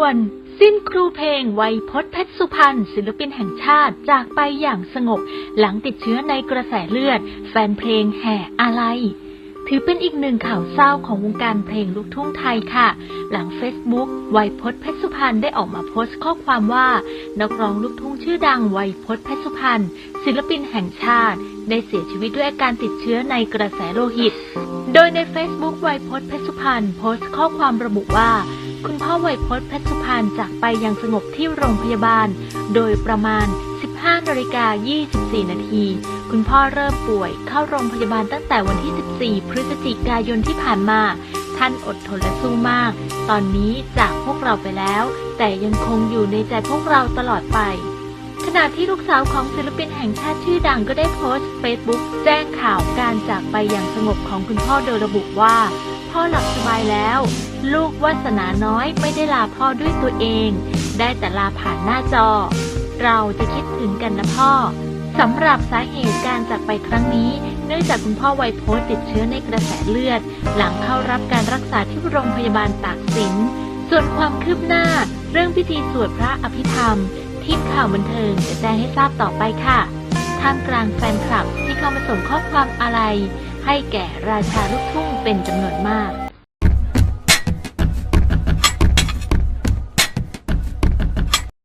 วน สิ้นครูเพลงไวยพจน์เพชรสุพรรณศิลปินแห่งชาติจากไปอย่างสงบ หลังติดเชื้อในกระแสเลือด แฟนเพลงแห่อาลัยถือเป็นอีกหนึ่งข่าวเศร้าของวงการเพลงลูกทุ่งไทยค่ะ หลังเฟซบุ๊กไวยพจน์เพชรสุพรรณได้ออกมาโพสต์ข้อความว่า นักร้องลูกทุ่งชื่อดังไวยพจน์เพชรสุพรรณศิลปินแห่งชาติ ได้เสียชีวิตด้วยอาการติดเชื้อในกระแสโลหิต โดยใน Facebook ไวยพจน์เพชรสุพรรณโพสต์ข้อความระบุว่า คุณพ่อไวยพจน์เพชรสุพรรณจากไปอย่างสงบที่โรงพยาบาล โดยประมาณ 15นาฬิกา24 นาที คุณพ่อเริ่มป่วยเข้าโรงพยาบาลตั้งแต่วันที่ 14 พฤศจิกายนที่ผ่านมา ท่านอดทนและสู้มาก ตอนนี้จากพวกเราไปแล้ว แต่ยังคงอยู่ในใจพวกเราตลอดไปขณะที่ลูกสาวของศิลปินแห่งชาติชื่อดังก็ได้โพสต์เฟซบุ๊กแจ้งข่าวการจากไปอย่างสงบของคุณพ่อโดยระบุว่า พ่อหลับสบายแล้ว ลูกวาสนาน้อยไม่ได้ลาพ่อด้วยตัวเอง ได้แต่ลาผ่านหน้าจอ เราจะคิดถึงกันนะพ่อสำหรับสาเหตุการจากไปครั้งนี้ เนื่องจากคุณพ่อไวโพสต์ติดเชื้อในกระแสเลือด หลังเข้ารับการรักษาที่โรงพยาบาลตากสิน ส่วนความคืบหน้า เรื่องพิธีสวดพระอภิธรรม ทีมข่าวบันเทิงจะแจ้งให้ทราบต่อไปค่ะ ท่ามกลางแฟนคลับที่เข้ามาส่งข้อความอะไร ให้แก่ราชาลูกทุ่งเป็นจำนวนมาก